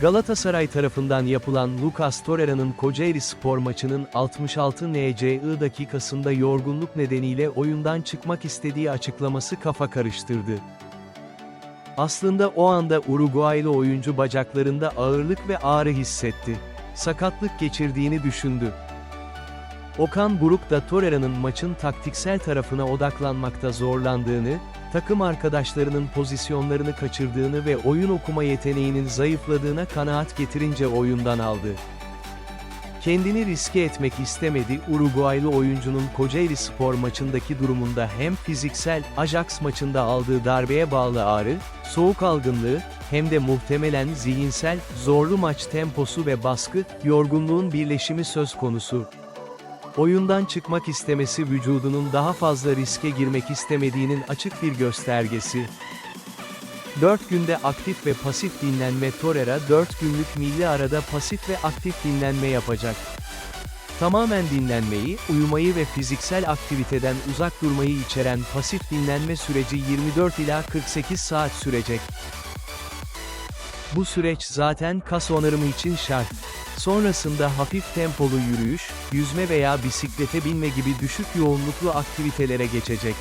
Galatasaray tarafından yapılan Lucas Torreira'nın Kocaeli spor maçının 66 NCI dakikasında yorgunluk nedeniyle oyundan çıkmak istediği açıklaması kafa karıştırdı. Aslında o anda Uruguaylı oyuncu bacaklarında ağırlık ve ağrı hissetti. Sakatlık geçirdiğini düşündü. Okan Buruk da Torreira'nın maçın taktiksel tarafına odaklanmakta zorlandığını, takım arkadaşlarının pozisyonlarını kaçırdığını ve oyun okuma yeteneğinin zayıfladığına kanaat getirince oyundan aldı. Kendini riske etmek istemedi Uruguaylı oyuncunun Kocaeli spor maçındaki durumunda hem fiziksel, Ajax maçında aldığı darbeye bağlı ağrı, soğuk algınlığı, hem de muhtemelen zihinsel, zorlu maç temposu ve baskı, yorgunluğun birleşimi söz konusu. Oyundan çıkmak istemesi vücudunun daha fazla riske girmek istemediğinin açık bir göstergesi. 4 günde aktif ve pasif dinlenme Torreira 4 günlük milli arada pasif ve aktif dinlenme yapacak. Tamamen dinlenmeyi, uyumayı ve fiziksel aktiviteden uzak durmayı içeren pasif dinlenme süreci 24 ila 48 saat sürecek. Bu süreç zaten kas onarımı için şart. Sonrasında hafif tempolu yürüyüş, yüzme veya bisiklete binme gibi düşük yoğunluklu aktivitelere geçecek.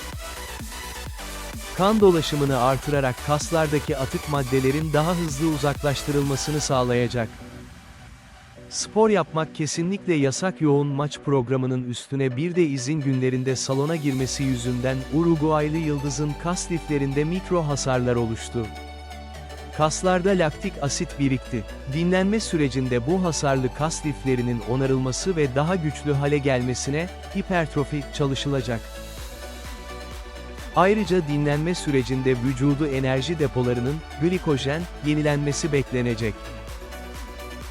Kan dolaşımını artırarak kaslardaki atık maddelerin daha hızlı uzaklaştırılmasını sağlayacak. Spor yapmak kesinlikle yasak yoğun maç programının üstüne bir de izin günlerinde salona girmesi yüzünden Uruguaylı yıldızın kas liflerinde mikro hasarlar oluştu. Kaslarda laktik asit birikti. Dinlenme sürecinde bu hasarlı kas liflerinin onarılması ve daha güçlü hale gelmesine, hipertrofi, çalışılacak. Ayrıca dinlenme sürecinde vücudu enerji depolarının, glikojen, yenilenmesi beklenecek.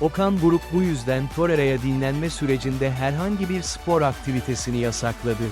Okan Buruk bu yüzden Torreira'ya dinlenme sürecinde herhangi bir spor aktivitesini yasakladı.